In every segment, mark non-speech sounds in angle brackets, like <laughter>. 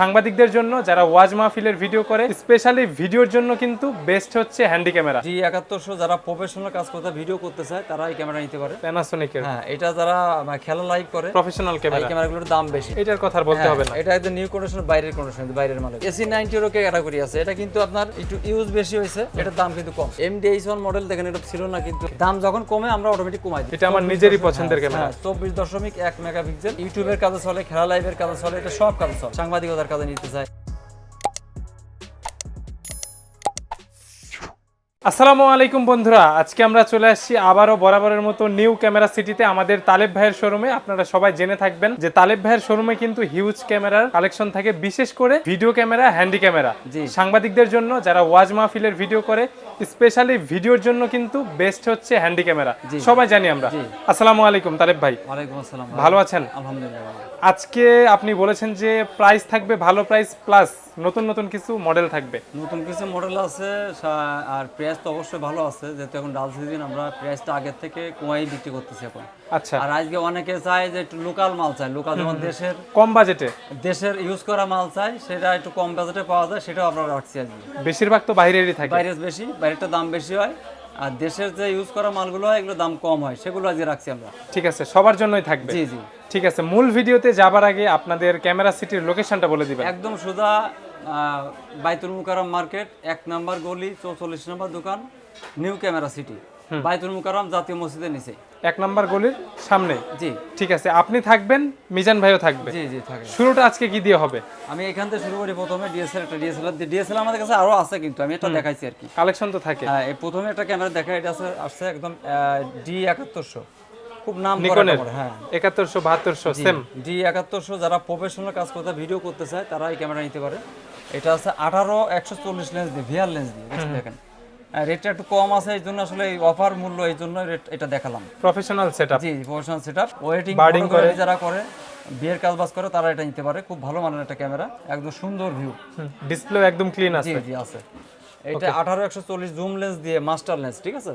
সাংবাদিকদের জন্য যারা ওয়াজ মাহফিলের ভিডিও করে স্পেশালি ভিডিওর জন্য কিন্তু বেস্ট হচ্ছে হ্যান্ডি ক্যামেরা জি একাত্তরশো যারা প্রফেশনাল কাজ করতে ভিডিও করতে চায় তারা এই ক্যামেরা নিতে পারে। প্যানাসোনিকের হ্যাঁ এটা যারা খেলা লাইভ করে প্রফেশনাল এই ক্যামেরা ক্যামেরাগুলোর দাম বেশি। এটার কথা বলতে হবে না। হ্যাঁ, এটা একদম নিউ কন্ডিশন বাইরের কন্ডিশন বাইরের মাল এসি নাইনটিরও ক্যাটাগরি আছে। এটা কিন্তু আপনার একটু ইউজ বেশি হয়েছে এটার দাম কিন্তু কম। এমডি এইচ ওয়ান মডেল দেখেন এটা ছিল না কিন্তু দাম যখন কমে আমরা অটোমেটিক কমাই দিই। এটা আমার নিজেরই পছন্দের ক্যামেরা হ্যাঁ চব্বিশ দশমিক এক মেগাপিক্সেল ইউটিউবের কাজে চলে খেলা লাইভের কাজে চলে এটা সব কাজে চলে। সাংবাদিকতার কাজে নিতে চাই আসসালামু আলাইকুম বন্ধুরা আজকে আমরা চলে আসছি আবারও বরাবরের মতো নিউ ক্যামেরা সিটিতে আমাদের তালেব ভাইয়ের শোরুমে। আপনারা সবাই জেনে থাকবেন যে তালেব ভাইয়ের শোরুমে কিন্তু হিউজ ক্যামেরার কালেকশন থাকে বিশেষ করে ভিডিও ক্যামেরা হ্যান্ডি ক্যামেরা। সাংবাদিকদের জন্য যারা ওয়াজ মাহফিলের ভিডিও করে স্পেশালি ভিডিওর জন্য কিন্তু বেস্ট হচ্ছে হ্যান্ডি ক্যামেরা সবাই জানি আমরা। আসসালামু আলাইকুম তালেব ভাই। ওয়ালাইকুম আসসালাম। ভালো আছেন? আলহামদুলিল্লাহ আজকে আপনি বলেছেন যে প্রাইস থাকবে ভালো প্রাইস প্লাস নতুন নতুন কিছু মডেল থাকবে। নতুন কিছু মডেল আছে আর প্রাইস তো অবশ্যই ভালো আছে যেহেতু এখন ডাল সিজন আমরা প্রাইসটা আগের থেকে কমাই বিক্রি করতেছি এখন। আচ্ছা। আর আজকে অনেকে চায় যে একটু লোকাল মাল চায় লোকাল যেমন দেশের কম বাজেটে দেশের ইউজ করা মাল চাই সেটা একটু কম বাজেটে পাওয়া যায় সেটাও আমরা রাখছি আজকে। বেশিরভাগ তো বাইরেরই থাকে। বাইরের বেশি বাইরেরটা দাম বেশি হয়। আর দেশের যে ইউজ করা মালগুলো হয় এগুলো দাম কম হয় সেগুলো আজকে রাখছি আমরা। ঠিক আছে সবার জন্যই থাকবে। জি জি। ঠিক আছে মূল ভিডিওতে যাবার আগে আপনাদের ক্যামেরা সিটির লোকেশনটা বলে দিবেন। একদম সোজা বাইতুল মুকারম মার্কেট এক নাম্বার গলি চৌচল্লিশ নম্বর দোকান নিউ ক্যামেরা সিটি। বাইতুল মুকাররম জাতীয় মসজিদের নিচে। এক নাম্বার গলির সামনে। জি। ঠিক আছে আপনি থাকবেন মিজান ভাইও থাকবে। জি জি থাকে শুরুটা আজকে কি দিয়ে হবে? আমি এখান থেকে শুরু করি প্রথমে ডিএসএল একটা ডিএসএলআর ডিএসএল আমাদের কাছে আরও আছে কিন্তু আমি এটা দেখাইছি আর কি। কালেকশন তো থাকে। হ্যাঁ এই প্রথমে একটা ক্যামেরা দেখা এটা আছে আসছে একদম ডি একাত্তরশো। খুব নাম করা নিকনের? হ্যাঁ। একাত্তরশো বাহাত্তরশো সেম ডি একাত্তরশো যারা প্রফেশনাল কাজ করতে ভিডিও করতে চায় তারা এই ক্যামেরা নিতে পারে। এটা আছে আঠারো একশো চল্লিশ লেন্স দিয়ে ভিআর লেন্স দিয়ে দেখেন। রেটটা একটু কম আছে এই জন্য আসলে এই অফার মূল্য এই জন্য এটা দেখালাম। প্রফেশনাল সেট জি professional set up waiting Birding করে। যারা করে বিয়ের কাজ বাজ করে তারা এটা নিতে পারে। খুব ভালো মানের একটা ক্যামেরা একদম সুন্দর ভিউ ডিসপ্লে একদম ক্লিন জি আছে। জি আছে। এটা আঠারো একশো চল্লিশ জুম লেন্স দিয়ে মাস্টার লেন্স ঠিক আছে?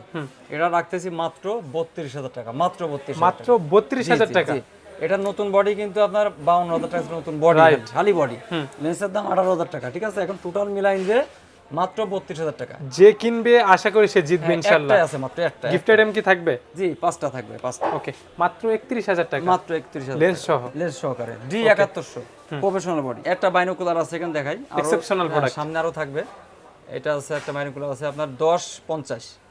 এটা রাখতেছি মাত্র বত্রিশ হাজার টাকা মাত্র বত্রিশ মাত্র বত্রিশ হাজার টাকা। এটা নতুন বডি কিন্তু আপনার বাউন্ন হাজার টাকা নতুন বডি খালি বডি লেন্সের দাম আঠারো হাজার টাকা ঠিক আছে? এখন টোটাল মিলাইন যে মাত্র বত্রিশ হাজার টাকা। যে কিনবে আশা করি সে জিতবে একটাই আছে মাত্র একটা গিফটেড এম কি থাকবে? জি পাঁচটা থাকবে পাঁচটা। ওকে মাত্র একত্রিশ হাজার টাকা। মাত্র লেন্স সহ। লেন্স সহকারে। ডি একাত্তরশো। প্রফেশনাল বডি একটা বাইনোকুলার আছে এখানে দেখাই। আরো- Exceptional হ্যাঁ, সামনে আরও থাকবে। এটা আছে একটা বাইনোকুলার আছে আপনার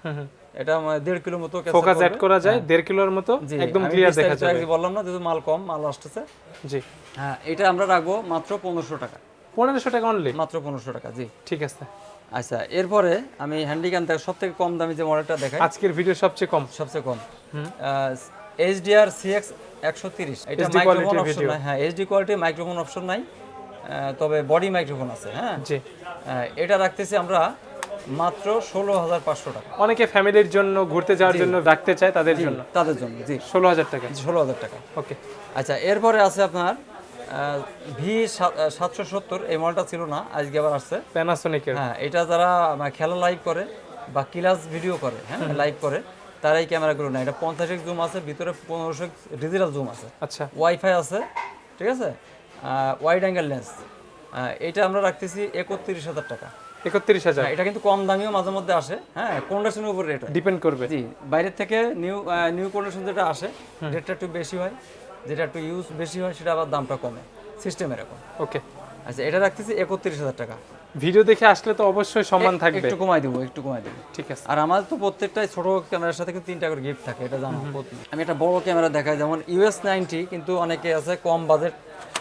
হুম এটা দেড় কিলো মতো ফোকাস অ্যাড করা যায় দেড় কিলোর মতো। একদম ক্লিয়ার দেখা যাবে। বললাম না যেহেতু মাল কম মাল আসতেছে। জি। হ্যাঁ এটা আমরা রাখব মাত্র পনেরোশো টাকা। পনেরোশো টাকা অনলি মাত্র পনেরোশো টাকা জি। ঠিক আছে। আচ্ছা এরপরে আমি হ্যান্ডিক্যাম থেকে সব থেকে কম দামি যে মডেলটা দেখাই। আজকের ভিডিও সবচেয়ে কম। সবচেয়ে কম। এইচডিআর সিএক্স একশো তিরিশ। এটা মাইক্রোফোন অপশন নাই। হ্যাঁ এইচডি কোয়ালিটি মাইক্রোফোন অপশন নাই। তবে বডি মাইক্রোফোন আছে হ্যাঁ? জি। এটা রাখতেছি আমরা মাত্র ষোলো হাজার পাঁচশো টাকা। অনেকে ফ্যামিলির জন্য ঘুরতে যাওয়ার জন্য রাখতে চায় তাদের জন্য। তাদের জন্য জি। ষোলো হাজার টাকা। ষোলো হাজার টাকা। ওকে। আচ্ছা এরপরে আছে আপনার ভি সাতশো সত্তর এই মডেলটা ছিল না আজকে আবার আসছে। প্যানাসোনিকের হ্যাঁ এটা যারা মানে খেলা লাইভ করে বা ক্লাস ভিডিও করে হ্যাঁ লাইভ করে তারা এই ক্যামেরাগুলো নেয়। এটা পঞ্চাশ জুম আছে ভিতরে পনেরোশো ডিজিটাল জুম আছে। আচ্ছা। ওয়াইফাই আছে ঠিক আছে? ওয়াইড অ্যাঙ্গেল লেন্স এটা আমরা রাখতেছি একত্রিশ হাজার টাকা। একত্রিশ হাজার। হ্যাঁ, এটা কিন্তু কম দামিও মাঝে মধ্যে আসে হ্যাঁ কন্ডিশনের উপর রেট ডিপেন্ড করবে। জি বাইরের থেকে নিউ নিউ কন্ডিশন যেটা আসে রেটটা একটু বেশি হয়। যেটা একটু ইউজ বেশি হয় সেটা আবার দামটা কমে। সিস্টেম এরকম। ওকে আচ্ছা এটা রাখতেছি একত্রিশ হাজার টাকা। ভিডিও দেখে আসলে তো অবশ্যই সম্মান থাকবে। একটু কমাই দেবো একটু কমাই দেবো। ঠিক আছে। আর আমার তো প্রত্যেকটাই ছোট ক্যামেরার সাথে কিন্তু তিনটা করে গিফট থাকে এটা জানো। আমি একটা বড় ক্যামেরা দেখাই যেমন ইউএস নাইনটি কিন্তু অনেকে আছে কম বাজেট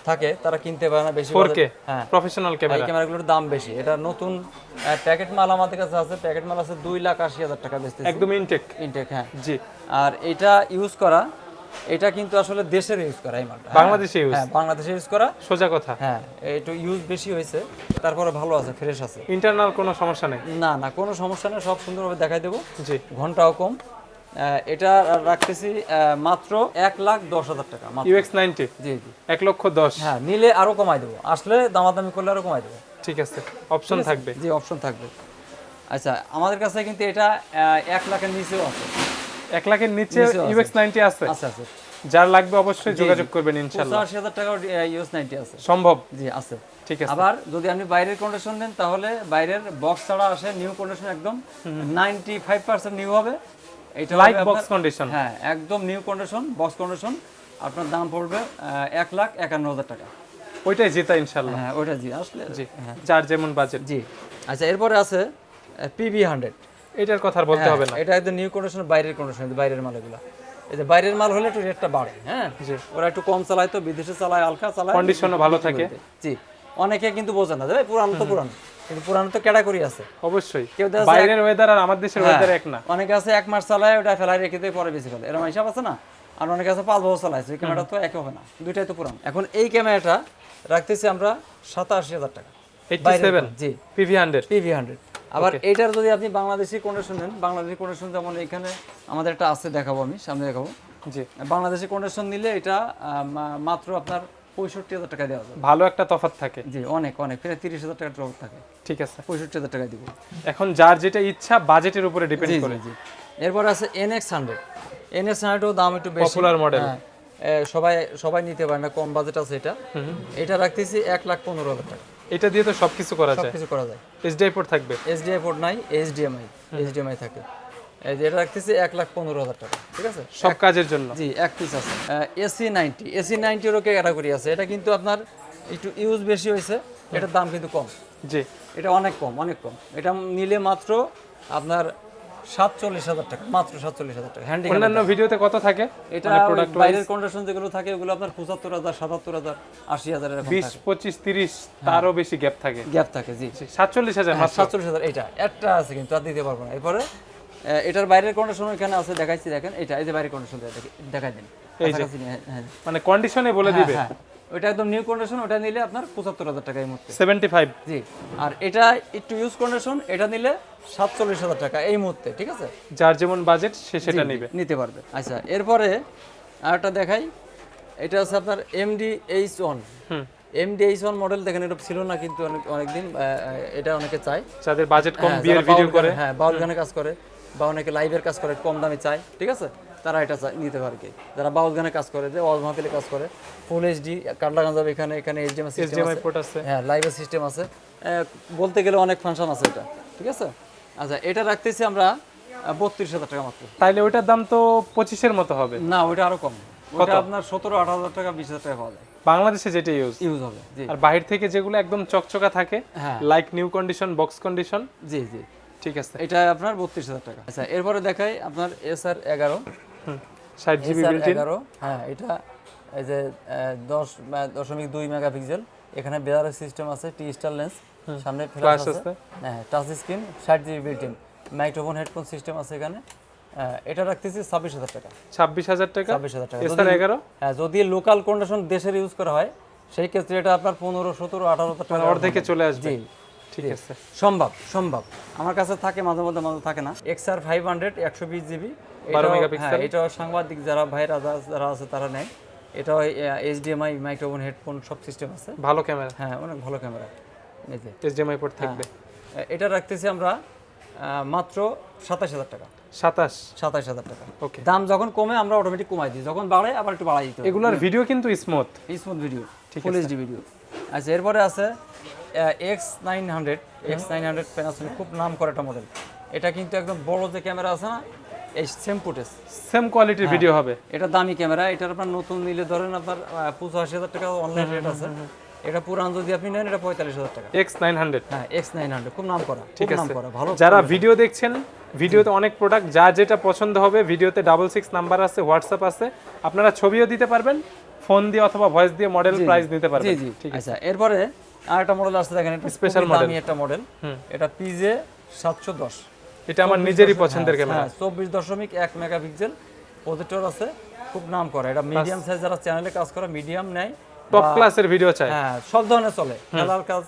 থাকে তারা কিনতে পারে না বেশি ফোর হ্যাঁ। প্রফেশনাল এই ক্যামেরা। ক্যামেরাগুলোর দাম বেশি। এটা নতুন প্যাকেট মাল আমাদের কাছে আছে প্যাকেট মাল আছে দুই লাখ আশি হাজার টাকা বেচতে একদম ইনটেক ইনটেক হ্যাঁ। জি। আর এটা ইউজ করা এটা কিন্তু আসলে দেশের ইউজ করা এই মালটা। হ্যাঁ। বাংলাদেশে ইউজ হ্যাঁ বাংলাদেশে ইউজ করা। সোজা কথা। হ্যাঁ একটু ইউজ বেশি হয়েছে তারপরে ভালো আছে ফ্রেশ আছে। ইন্টারনাল কোনো সমস্যা নেই? না না কোনো সমস্যা নেই সব সুন্দরভাবে দেখাই দেবো। জি। ঘন্টাও কম। এটা রাখতেছি মাত্র এক লাখ দশ হাজার টাকা মাত্র। ইউএক্স নাইনটি জি জি। এক লক্ষ দশ? হ্যাঁ নিলে আরও কমাই দেবো। আসলে দামাদামি করলে আরও কমাই দেবো। ঠিক আছে অপশন থাকবে। জি অপশন থাকবে। আচ্ছা আমাদের কাছে কিন্তু এটা এক লাখের নিচেও আছে। এক লাখের নিচে ইউএক্স নাইনটি আছে। আচ্ছা আচ্ছা যার লাগবে অবশ্যই যোগাযোগ করবেন ইনশাল্লাহ। পঁচাশি হাজার টাকা ইউএস নাইনটি আছে। সম্ভব। জি আছে। ঠিক আছে। আবার যদি আপনি বাইরের কন্ডিশন নেন তাহলে বাইরের বক্স ছাড়া আসে নিউ কন্ডিশন একদম নাইনটি ফাইভ পার্সেন্ট নিউ হবে। এটা লাইক বক্স কন্ডিশন হ্যাঁ একদম নিউ কন্ডিশন বক্স কন্ডিশন আপনার দাম পড়বে এক লাখ একান্ন হাজার টাকা। ওইটাই জেতা ইনশাল্লাহ। হ্যাঁ ওইটা জি আসলে জি যার যেমন বাজেট জি। আচ্ছা এরপরে আছে পিবি হান্ড্রেড এটার কথা বলতে হবে না। এটা একদম নিউ কন্ডিশন বাইরের কন্ডিশন বাইরের মাল এগুলো এই যে বাইরের মাল হলে একটু রেটটা বাড়ে হ্যাঁ? ওরা একটু কম চালায় তো বিদেশে চালায় হালকা চালায়। কন্ডিশনও ভালো থাকে। জি। অনেকে কিন্তু বোঝে না ভাই পুরানো তো পুরানো। কিন্তু পুরানো তো ক্যাটাগরি আছে। অবশ্যই। কেউ বাইরের ওয়েদার আর আমার দেশের ওয়েদার এক না। অনেকে আছে এক মাস চালায় ওটা ফেলায় রেখে দেয় পরে বেশি ফেলে। এরকম হিসাব আছে না? আর অনেকে আছে পাঁচ বছর চালাইছে ওই ক্যামেরা তো এক হবে না। দুইটাই তো পুরানো। এখন এই ক্যামেরাটা রাখতেছি আমরা সাতাশি হাজার টাকা। এইটটি সেভেন জি। পিভি হান্ড্রেড পিভি হান্ড্রেড আবার এটার যদি আপনি বাংলাদেশি কন্ডিশন নেন বাংলাদেশি কন্ডিশন যেমন এখানে আমাদের একটা আছে দেখাবো আমি সামনে দেখাবো। জি। বাংলাদেশি কন্ডিশন নিলে এটা মাত্র আপনার পঁয়ষট্টি হাজার টাকা দেওয়া যাবে। ভালো একটা তফাৎ থাকে। জি অনেক অনেক প্রায় তিরিশ হাজার টাকা ড্রপ থাকে। ঠিক আছে। পঁয়ষট্টি হাজার টাকা দিব। এখন যার যেটা ইচ্ছা বাজেটের উপরে ডিপেন্ড করে। জি। এরপর আছে এনএক্স হান্ড্রেড এনএক্স হান্ড্রেডও দাম একটু বেশি। Model। হ্যাঁ, সবাই সবাই নিতে পারে না কম বাজেট আছে এটা। এটা রাখতেছি এক লাখ পনেরো হাজার টাকা। এটা দিয়ে তো সবকিছু করা যায়। কিছু করা যায়। এইচডিআই পোর্ট থাকবে। এসডিআই পোর্ট নাই এইচডিএমআই এইচডিএমআই থাকে। এই যে এটা রাখতেছি এক লাখ পনেরো হাজার টাকা ঠিক আছে? সব কাজের জন্য। জি এক পিস আছে। এসি নাইনটি এসি নাইনটিরও ক্যাটাগরি আছে। এটা কিন্তু আপনার একটু ইউজ বেশি হয়েছে এটার দাম কিন্তু কম। জি। এটা অনেক কম অনেক কম। এটা নিলে মাত্র আপনার সাতচল্লিশ হাজার টাকা মাত্র সাতচল্লিশ হাজার টাকা। হ্যান্ডি অন্যান্য ভিডিওতে কত থাকে? এটা প্রোডাক্ট বাইরের কন্ডিশন যেগুলো থাকে ওগুলো আপনার পঁচাত্তর হাজার সাতাত্তর হাজার আশি হাজার বিশ পঁচিশ তিরিশ তারও বেশি গ্যাপ থাকে। গ্যাপ থাকে জি। সাতচল্লিশ হাজার সাতচল্লিশ হাজার এটা। একটা আছে কিন্তু আর দিতে পারব না। এরপরে এটার বাইরের কন্ডিশন এখানে আছে দেখাইছি দেখেন। এটা এই যে বাইরের কন্ডিশন দেখাই দিন। কাছাকাছি নিয়ে, হ্যাঁ মানে কন্ডিশনে বলে দিবে। হ্যাঁ। ওটা একদম নিউ কন্ডিশন ওটা নিলে আপনার পঁচাত্তর হাজার টাকা এই মুহূর্তে। সেভেন্টি ফাইভ জি। আর এটা একটু ইউজ কন্ডিশন এটা নিলে সাতচল্লিশ হাজার টাকা এই মুহূর্তে ঠিক আছে? যার যেমন বাজেট সে সেটা নিবে। নিতে পারবে। আচ্ছা এরপরে আরেকটা দেখাই। এটা আছে আপনার এমডি এইচ ওয়ান হুম। এমডি এইচ ওয়ান মডেল দেখেন এটা ছিল না কিন্তু অনেক অনেকদিন এটা অনেকে চায়। যাদের বাজেট কম হ্যাঁ, বিয়ের ভিডিও করে। হ্যাঁ বাউল গানে কাজ করে বা অনেকে লাইভের কাজ করে কম দামে চায় ঠিক আছে? তারা এটা নিতে পারে যারা বাউল গানে কাজ করে যে ওয়াজ মাহফিলে কাজ করে ফুল এইচডি কাটলা গাঞ্জাব এখানে এখানে এইচডিএমআই আছে। পোর্ট আছে। হ্যাঁ লাইভের সিস্টেম আছে। বলতে গেলে অনেক ফাংশন আছে এটা ঠিক আছে? আচ্ছা এটা রাখতেছি আমরা বত্রিশ হাজার টাকা মাত্র। তাইলে ওইটার দাম তো পঁচিশের মতো হবে। না ওইটা আরও কম। ওটা আপনার সতেরো আঠারো হাজার টাকা বিশ হাজার টাকা পাওয়া যায়। বাংলাদেশে যেটা ইউজ ইউজ হবে আর বাহির থেকে যেগুলো একদম চকচকা থাকে like new condition box condition জি জি। ঠিক আছে। এটা আপনার বত্রিশ হাজার টাকা। আচ্ছা এরপরে দেখাই আপনার এস আর এগারো। ষাট জিবি এগারো হ্যাঁ এটা এই যে দশ দশমিক দুই মেগাপিক্সেল। এখানে বেয়ারের সিস্টেম আছে টি স্টার লেন্স সামনে ফ্ল্যাশ আছে। হ্যাঁ টাচ স্ক্রিন ষাট GB built in microphone headphone system আছে এখানে। এটা রাখতেছি ছাব্বিশ হাজার টাকা। ছাব্বিশ হাজার টাকা? ছাব্বিশ হাজার টাকা। এগারো? হ্যাঁ যদি লোকাল কন্ডিশন দেশের ইউজ করা হয় সেই ক্ষেত্রে এটা আপনার পনেরো সতেরো আঠারো টাকা অর্ধেকে চলে আসবে। ঠিক আছে। সম্ভব সম্ভব। আমার কাছে থাকে মাঝে মধ্যে মাঝে থাকে না। এক্স আর ফাইভ হান্ড্রেড একশো বিশ জিবি 12 মেগাপিক্সেল। হ্যাঁ এটাও সাংবাদিক যারা ভাইরা যারা আছে তারা নেয়। এটাও এইচডিএমআই মাইক্রোফোন হেডফোন সব সিস্টেম আছে। ভালো ক্যামেরা হ্যাঁ অনেক ভালো ক্যামেরা এই এইচডিএমআই পোর্ট থাকবে। এটা রাখতেছি আমরা মাত্র সাতাশ হাজার টাকা। সাতাশ? সাতাশ হাজার টাকা। ওকে দাম যখন কমে আমরা অটোমেটিক কমাই দিই। যখন বাড়ে আবার একটু বাড়াই দিতে এগুলার ভিডিও কিন্তু smooth smooth video full HD video আচ্ছা এরপরে আছে X nine hundred X nine hundred Panasonic খুব নাম করা একটা মডেল এটা কিন্তু একদম বড় যে ক্যামেরা আছে না এই সেম ফুটেজ সেম কোয়ালিটির ভিডিও হবে। এটা দামি ক্যামেরা এটার আপনার নতুন নিলে ধরেন আপনার পঁচাশি হাজার টাকা অনলাইন রেট আছে। এটা পুরান যদি আপনি নেন এটা পঁয়তাল্লিশ হাজার টাকা। এক্স নাইন হান্ড্রেড হ্যাঁ এক্স নাইন হান্ড্রেড খুব নাম করা নাম করা ভালো যারা ভিডিও দেখছেন ভিডিওতে অনেক প্রোডাক্ট যা যেটা পছন্দ হবে ভিডিওতে ডাবল সিক্স নাম্বার আছে হোয়াটসঅ্যাপ আছে আপনারা ছবিও দিতে পারবেন ফোন দিয়ে অথবা ভয়েস দিয়ে মডেল প্রাইস নিতে জি পারবেন। জি ঠিক আচ্ছা এরপরে আর একটা মডেল আসছে দেখেন এটা <laughs> স্পেশাল দামি একটা মডেল এটা পিজে সাতশো দশ। এটা আমার নিজেরই পছন্দের ক্যামেরা হ্যাঁ চব্বিশ দশমিক এক মেগাপিক্সেল। প্রজেক্টর আছে খুব নাম করে। এটা মিডিয়াম সাইজ যারা চ্যানেলে কাজ করে মিডিয়াম নেয় টপ ক্লাসের ভিডিও চাই হ্যাঁ সব ধরনের চলে। খেলার কাজ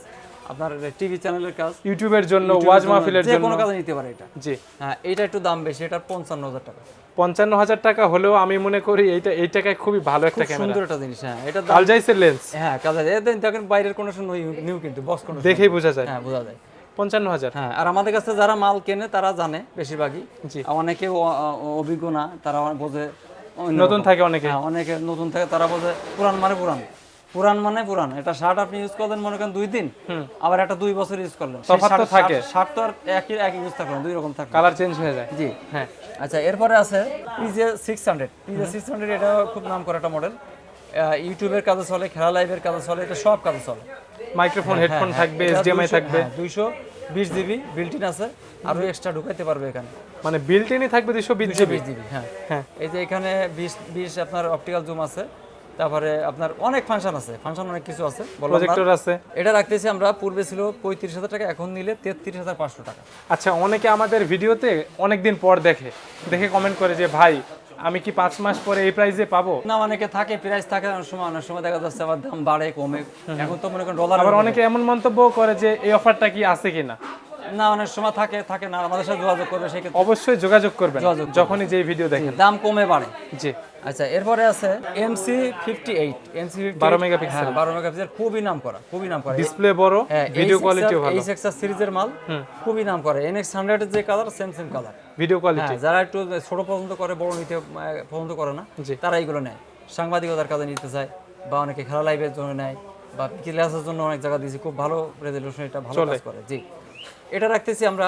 আপনার টিভি চ্যানেলের কাজ ইউটিউবের জন্য ওয়াজ মাহফিলের যে কোনো কাজে নিতে পারে এটা। জি। হ্যাঁ এটা একটু দাম বেশি এটা পঞ্চান্ন হাজার টাকা। পঞ্চান্ন হাজার টাকা হলেও আমি মনে করি এইটা এই টাকায় খুবই ভালো একটা ক্যামেরা। সুন্দর একটা জিনিস হ্যাঁ এটা দাম আলজাইসের লেন্স। হ্যাঁ যায় দেন দেখেন বাইরের কোনো নিউ কিন্তু বক্স কোনো দেখেই বোঝা যায়। হ্যাঁ বোঝা যায়। পঞ্চান্ন হাজার। হ্যাঁ আর আমাদের কাছে যারা মাল কেনে তারা জানে বেশিরভাগই। জি। অনেকে অভিজ্ঞ না তারা বোঝে নতুন থাকে অনেকে। হ্যাঁ অনেকে নতুন থাকে তারা বলছে পুরান মানে পুরান। পুরান মানে পুরান। এটা শার্ট আপনি ইউজ করলেন মনে করেন দুই দিন আবার একটা দুই বছর ইউজ করলেন। তফাৎ তো থাকে। শার্ট তো আর একই একই ইউজ থাকল না, দুই রকম থাকল। কালার চেঞ্জ হয়ে যায়। জি। হ্যাঁ। আচ্ছা এরপরে আছে PJ six hundred PJ six hundred এটা খুব নাম করা একটা মডেল ইউটিউবের কাজে চলে খেলা লাইভের কাজে চলে এটা সব কাজে চলে। মাইক্রোফোন হেডফোন থাকবে এইচডিএমআই থাকবে। হ্যাঁ, দুইশো বিশ জিবি বিল্টিন আছে। আরও এক্সট্রা ঢুকাইতে পারবে এখানে। মানে বিল্ট ইনই থাকবে দুশো বিশ জিবি? বিশ জিবি হ্যাঁ। হ্যাঁ। এই যে এখানে বিশ বিশ আপনার অপটিক্যাল জুম আছে। তারপরে আপনার অনেক ফাংশন আছে। ফাংশন অনেক কিছু আছে প্রজেক্টর আছে। এটা রাখতেছি আমরা পূর্বে ছিল পঁয়ত্রিশ হাজার টাকা এখন নিলে তেত্রিশ হাজার পাঁচশো টাকা। আচ্ছা অনেকে আমাদের ভিডিওতে অনেকদিন পর দেখে। দেখে কমেন্ট করে যে ভাই আমি কি পাঁচ মাস পরে এই প্রাইসে পাবো? না অনেকে থাকে প্রাইস থাকে অনেক সময় অনেক সময় দেখা যাচ্ছে আবার দাম বাড়ে কমে। এখন তো মনে করেন ডলার আবার অনেকে এমন মন্তব্য করে যে এই অফারটা কি আছে কিনা? না অনেক সময় থাকে থাকে না আমাদের সাথে যোগাযোগ করবে সেক্ষেত্রে অবশ্যই যোগাযোগ করবেন করবেন। যখনই যে ভিডিও দেখেন। দাম কমে বাড়ে। জি। আচ্ছা এরপরে আছে MC fifty eight MC 12 megapixel. হ্যাঁ বারো মেগাপিক্সেল খুবই নাম করা খুবই নাম করা। ডিসপ্লে বড় হ্যাঁ ভিডিও কোয়ালিটিও ভালো। এইচ এক্সার সিরিজের মাল খুবই নাম করে। এনএক্স হান্ড্রেডের যে colour same same colour video quality হ্যাঁ যারা একটু ছোট পছন্দ করে বড় নিতে পছন্দ করে না। তারা এইগুলো নেয়। সাংবাদিকতার কাজে নিতে চায় বা অনেকে খেলা লাইভের জন্য নেয় বা ক্লাসের জন্য অনেক জায়গা দিয়েছি খুব ভালো রেজলিউশন এটা ভালো কাজ করে। জি। এটা রাখতেছি আমরা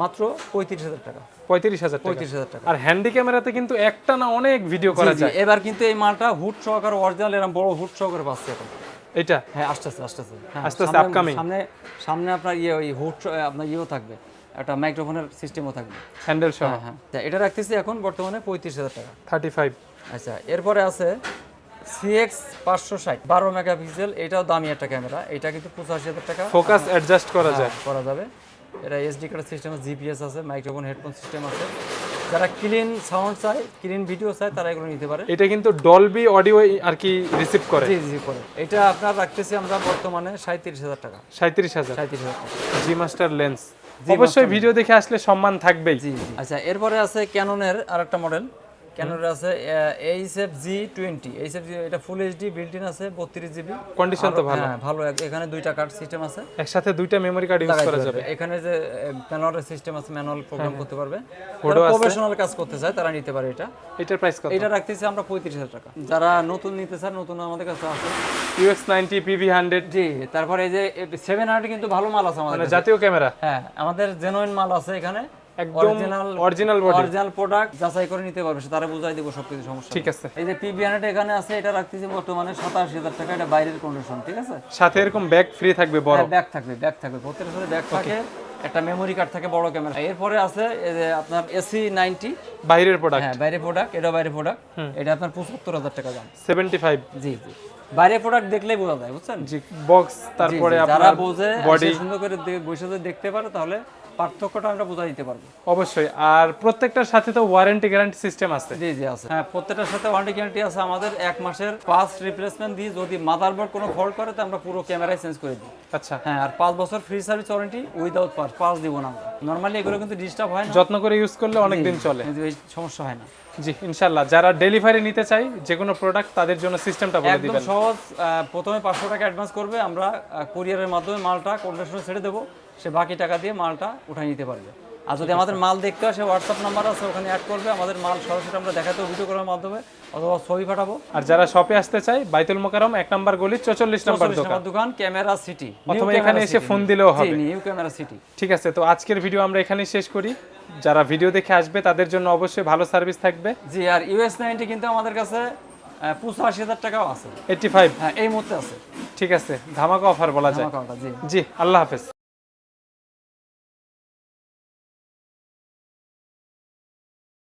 মাত্র পঁয়ত্রিশ হাজার টাকা। পঁয়ত্রিশ হাজার পঁয়ত্রিশ হাজার টাকা। আর হ্যান্ডি ক্যামেরাতে কিন্তু একটা না অনেক ভিডিও করা যায়। এবার কিন্তু এই মালটা হুড সহকারে অরিজিনাল এরকম বড় হুড সহকারে পাচ্ছে এখন। এটা হ্যাঁ আসতেছে হ্যাঁ, আস্তে আস্তে সামনে- upcoming। সামনে সামনে আপনার ইয়ে ওই হুড আপনার ইয়েও থাকবে। একটা মাইক্রোফোনের সিস্টেমও থাকবে। হ্যান্ডেল সহ। হ্যাঁ হ্যাঁ। এটা রাখতেছি এখন বর্তমানে পঁয়ত্রিশ হাজার টাকা। থার্টি ফাইভ আচ্ছা এরপরে আছে সিএক্স পাঁচশো ষাট বারো মেগাপিক্সেল এটাও দামি একটা ক্যামেরা এটা কিন্তু পঁচাশি হাজার টাকা। ফোকাস অ্যাডজাস্ট করা যায়। হ্যাঁ, করা যাবে। এটা এসডি কার্ড সিস্টেম জিপিএস আছে মাইক্রোফোন হেডফোন সিস্টেম আছে। যারা ক্লিন সাউন্ড চায় ক্লিন ভিডিও চায় তারা এগুলো নিতে পারে। এটা কিন্তু ডলবি অডিও আর কি রিসিভ করে। জি জি করে। এটা আপনার রাখতেছি আমরা বর্তমানে সাঁত্রিশ হাজার টাকা। সাঁত্রিশ হাজার। সাঁত্রিশ হাজার টাকা। জি মাস্টার লেন্স অবশ্যই ভিডিও দেখে আসলে সম্মান থাকবেই। জি জি। আচ্ছা এরপরে আছে ক্যাননের আরেকটা মডেল আছে H F G twenty H F G এটা ফুল এইচডি বিল্ট ইন আছে বত্রিশ জিবি কন্ডিশন তো ভালো হ্যাঁ ভালো। এখানে দুইটা কার্ড সিস্টেম আছে। একসাথে দুইটা মেমরি কার্ড ইউজ করা যাবে। এখানে যে ম্যানুয়াল সিস্টেম আছে ম্যানুয়াল প্রোগ্রাম করতে পারবে। প্রফেশনাল কাজ করতে চায় তারা নিতে পারে এটা। এটার প্রাইস কত? এটা রাখতেছি আমরা পঁয়ত্রিশ হাজার টাকা। যারা নতুন নিতে চান নতুন আমাদের কাছে আছে। ইউএক্স নাইনটি পিভি হান্ড্রেড জি তারপরে এই যে সেভেন হান্ড্রেড কিন্তু ভালো মাল আছে আমাদের মানে জাতীয় ক্যামেরা। হ্যাঁ আমাদের জেনুইন মাল আছে এখানে। একদম অরিজিনাল বডি অরিজিনাল প্রোডাক্ট যাচাই করে নিতে পারবে তারা বুঝাই দেবো সমস্যা ঠিক আছে। এই যে পিবি হান্ড্রেড এখানে আছে এটা রাখতেছি বর্তমানে সাতাশি হাজার টাকা এটা বাইরের কন্ডিশন ঠিক আছে? সাথে এরকম ব্যাগ ফ্রি থাকবে বড়। ব্যাগ থাকবে ব্যাগ থাকবে সাথে ব্যাগ থাকে। একটা মেমোরি কার্ড থাকে বড় ক্যামেরা এরপরে আছে আপনার এসি নাইনটি বাইরের প্রোডাক্ট হ্যাঁ বাইরে প্রোডাক্ট এটা বাইরে প্রোডাক্ট এটা আপনার পঁচাত্তর হাজার টাকা দাম। সেভেন্টি ফাইভ জি জি। বাইরে প্রোডাক্ট দেখলেই বোঝা যায় বুঝছেন? জি বক্স তারপরে যারা বোঝে বডি সুন্দর করে বসে দেখতে পারে তাহলে পার্থক্যটা আমরা বোঝা দিতে পারব। অবশ্যই। আর প্রত্যেকটার সাথে তো ওয়ারেন্টি গ্যারান্টি সিস্টেম আছে। জি জি আছে। হ্যাঁ প্রত্যেকটার সাথে ওয়ারেন্টি গ্যারান্টি আছে। আমাদের এক মাসের ফার্স্ট রিপ্লেসমেন্ট দিই যদি মাদারবোর্ড কোনো ফল্ট করে তো আমরা পুরো ক্যামেরায় চেঞ্জ করে দিই। আচ্ছা। হ্যাঁ আর পাঁচ বছর free service warranty without pass pass দিব না আমরা। নর্মালি এগুলো কিন্তু ডিস্টার্ব হয় না। যত্ন করে ইউজ করলে অনেক দিন চলে। এই সমস্যা হয় না। জি ইনশাল্লাহ যারা ডেলিভারি নিতে চাই যে কোনো প্রোডাক্ট তাদের জন্য সিস্টেমটা বলে একদম দিবেন। সহজ। প্রথমে পাঁচশো টাকা অ্যাডভান্স করবে। আমরা কুরিয়ারের মাধ্যমে মালটা কন্ডিশনে ছেড়ে দেবো। সে বাকি টাকা দিয়ে মালটা উঠাই নিতে পারবে। আর যদি আমাদের মাল দেখতে আসে হোয়াটসঅ্যাপ নাম্বার আছে ওখানে অ্যাড করবে আমাদের মাল সরাসরি আমরা দেখাতে ভিডিও করার মাধ্যমে অথবা ছবি পাঠাবো। আর যারা শপে আসতে চাই বাইতুল মোকারম এক নাম্বার গলি চৌচল্লিশ নাম্বার দোকান। ক্যামেরা সিটি অথবা এখানে এসে ফোন দিলেও হবে। নিউ ক্যামেরা সিটি ঠিক আছে তো আজকের ভিডিও আমরা এখানেই শেষ করি। যারা ভিডিও দেখে আসবে তাদের জন্য অবশ্যই ভালো সার্ভিস থাকবে। জি আর ইউএস নাইনটি কিন্তু আমাদের কাছে পঁচাশি হাজার টাকাও আছে। এইটটি ফাইভ হ্যাঁ এই মুহূর্তে আছে। ঠিক আছে ধামাকা অফার বলা যায়। জি আল্লাহ হাফেজ।